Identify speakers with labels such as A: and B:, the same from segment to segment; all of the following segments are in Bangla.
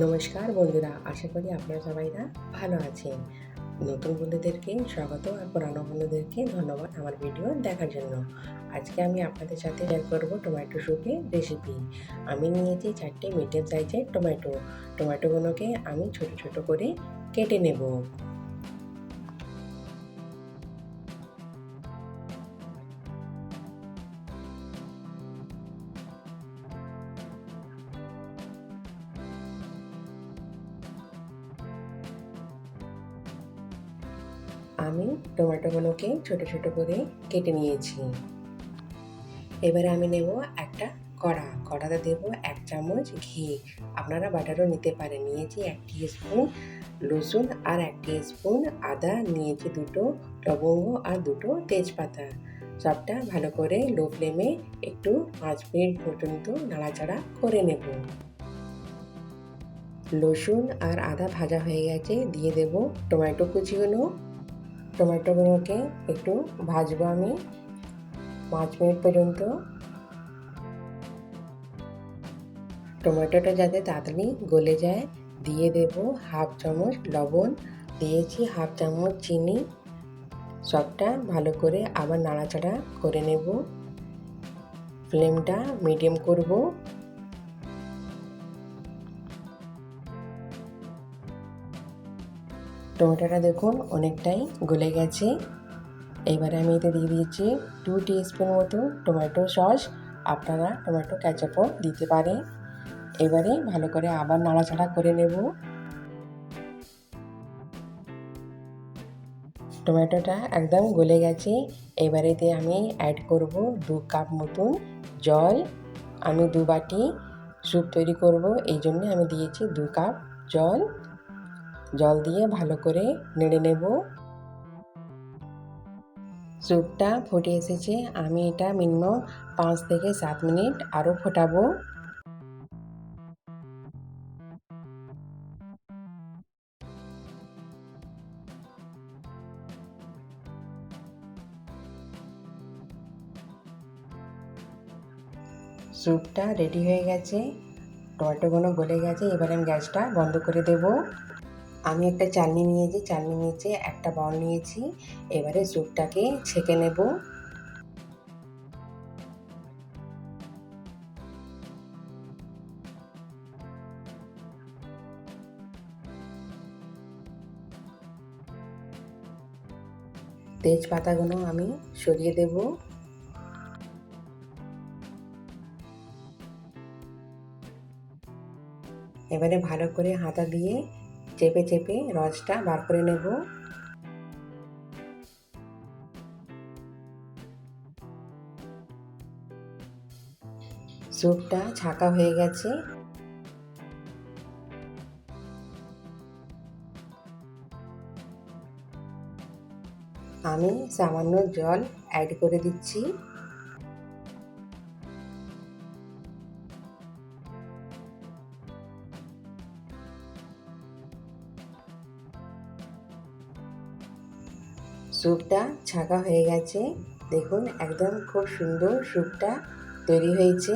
A: নমস্কার বন্ধুরা, আশা করি আপনারা সবাইরা ভালো আছেন। নতুন বন্ধুদেরকে স্বাগত আর পুরানো বন্ধুদেরকে ধন্যবাদ আমার ভিডিও দেখার জন্য। আজকে আমি আপনাদের সাথে শেয়ার করব টমেটো স্যুপের রেসিপি আমি নিয়েছি চারটে মিডিয়াম সাইজের টমেটো টমেটোগুলোকে আমি ছোট ছোট করে কেটে নেব। আমি টমেটোগুলোকে ছোট ছোট করে কেটে নিয়েছি। এবারে আমি নেব একটা কড়া। কড়াতে দেব এক চামচ ঘি। আপনারা বাটারও নিতে পারেন। নিয়েছি এক স্পুন রসুন আর এক স্পুন আদা। নিয়েছি দুটো লবঙ্গ আর দুটো তেজপাতা। সবটা ভালো করে লো ফ্লেমে একটু পাঁচ মিনিট পর্যন্ত নাড়াচাড়া করে নেব। রসুন আর আদা ভাজা হয়ে গেছে। দিয়ে দেব টমেটো কুচিগুলো। টমেটোগুলোকে একটু ভাজবো আমি পাঁচ মিনিট পর্যন্ত। টমেটোটা যাতে তাড়াতাড়ি গলে যায়, দিয়ে দেব হাফ চামচ লবণ, দিয়েছি হাফ চামচ চিনি, সবটা ভালো করে আবার নাড়াচাড়া করে নেব। ফ্লেমটা মিডিয়াম করব। টমেটোটা দেখুন, অনেকটাই গলে গেছে। এবারে আমি এতে দিয়ে দিয়েছি টু স্পুন মতো টমেটো সস। আপনারা টমেটো ক্যাচাপও দিতে পারেন। এবারে ভালো করে আবার নাড়াচাড়া করে নেব। টমেটোটা একদম গলে গেছে। এবারেতে আমি অ্যাড করব দু কাপ মতন জল। আমি দু বাটি স্যুপ তৈরি করব। এই জন্য আমি দিয়েছি দু কাপ জল। জল দিয়ে ভালো করে নেড়ে নেব। স্যুপটা ফুটে এসেছে। আমি এটা মিনিমাম পাঁচ থেকে সাত মিনিট আরও ফোটাবো। স্যুপটা রেডি হয়ে গেছে। টমেটোগুলো গলে গেছে। এবার আমি গ্যাসটা বন্ধ করে দেব। আমি একটা চালনি নিয়েছি চালনি নিয়েছি একটা বাউল নিয়েছি। এবারে স্যুপটাকে ছেঁকে নেব। তেজপাতাগুলো আমি সরিয়ে দেবো। এবারে ভালো করে হাতা দিয়ে চেপে চেপে রসটা বার করে নেব। স্যুপটা ছাকা হয়ে গেছে। আমি সামান্য জল অ্যাড করে দিচ্ছি। স্যুপটা ছাকা হয়ে গেছে। দেখুন, একদম খুব সুন্দর স্যুপটা তৈরি হয়েছে।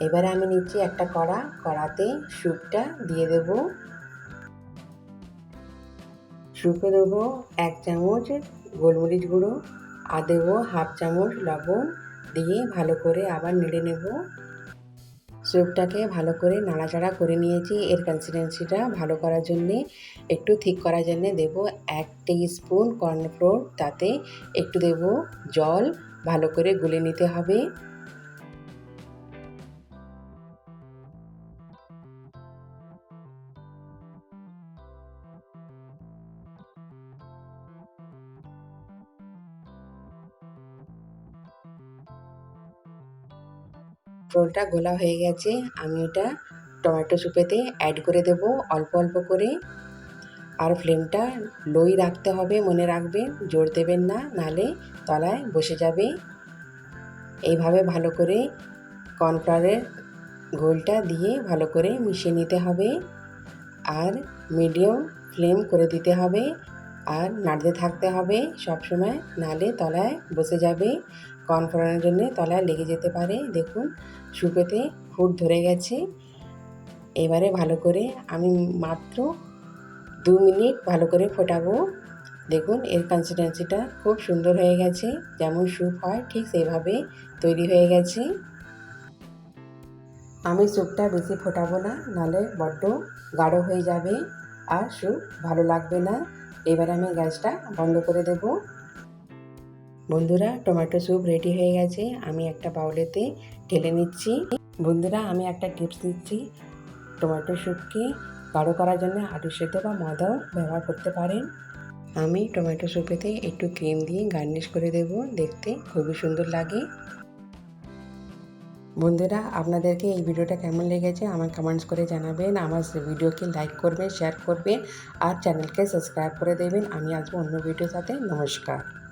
A: এবারে আমি নিচ্ছি একটা কড়া, কড়াতে স্যুপটা দিয়ে দেব। স্যুপে দেবো এক চামচ গোলমরিচ গুঁড়ো, আর দেবো হাফ চামচ লবণ দিয়ে ভালো করে আবার নেড়ে নেব। স্যুপটাকে ভালো করে নাড়াচাড়া করে নিয়েছি। এর কনসিস্টেন্সিটা ভালো করার জন্যে, একটু ঠিক করার জন্যে দেব এক স্পুন কর্নফ্লোর তাতে একটু দেব জল, ভালো করে গুলে নিতে হবে। রোলটা গোলা হয়ে গেছে, আমি ওটা টমেটো স্যুপেতে অ্যাড করে দেব। অল্প অল্প করে। আর ফ্লেমটা লোই রাখতে হবে, মনে রাখবেন জোর দেবেন না, নালে তলায় বসে যাবে। এইভাবে ভালো করে কর্নফ্লাওয়ারের ঘোলটা দিয়ে ভালো করে মিশিয়ে নিতে হবে। আর মিডিয়াম ফ্লেম করে দিতে হবে। আর নাড়তে থাকতে হবে সবসময়, নালে তলায় বসে যাবে। কর্ন ফোড়ানোর জন্য তলায় লেগে যেতে পারে। দেখুন, সুপেতে ফুট ধরে গেছে। এবারে ভালো করে আমি মাত্র দু মিনিট ভালো করে ফোটাবো। দেখুন, এর কনসিস্টেন্সিটা খুব সুন্দর হয়ে গেছে। যেমন স্যুপ হয়, ঠিক সেইভাবে তৈরি হয়ে গেছে। আমি স্যুপটা বেশি ফোটাবো না নাহলে বড্ড গাঢ় হয়ে যাবে আর স্যুপ ভালো লাগবে না। এবার আমি গ্যাসটা বন্ধ করে দেব। বন্ধুরা, টমেটো স্যুপ রেডি হয়ে গেছে। আমি একটা বাউলেতে ঢেলে নিচ্ছি। বন্ধুরা, আমি একটা টিপস দিচ্ছি। টমেটো স্যুপকে গাঢ় করার জন্য আলু সেদ্ধ বা ময়দাও ব্যবহার করতে পারেন। আমি টমেটো স্যুপেতে একটু ক্রিম দিয়ে গার্নিশ করে দেব। দেখতে খুবই সুন্দর লাগে। বন্ধুরা, আপনাদেরকে এই ভিডিওটা কেমন লেগেছে আমার কমেন্টস করে জানাবেন। আমার ভিডিওকে লাইক করবেন শেয়ার করবেন আর চ্যানেলকে সাবস্ক্রাইব করে দেবেন। আমি আসব অন্য ভিডিওর সাথে। নমস্কার।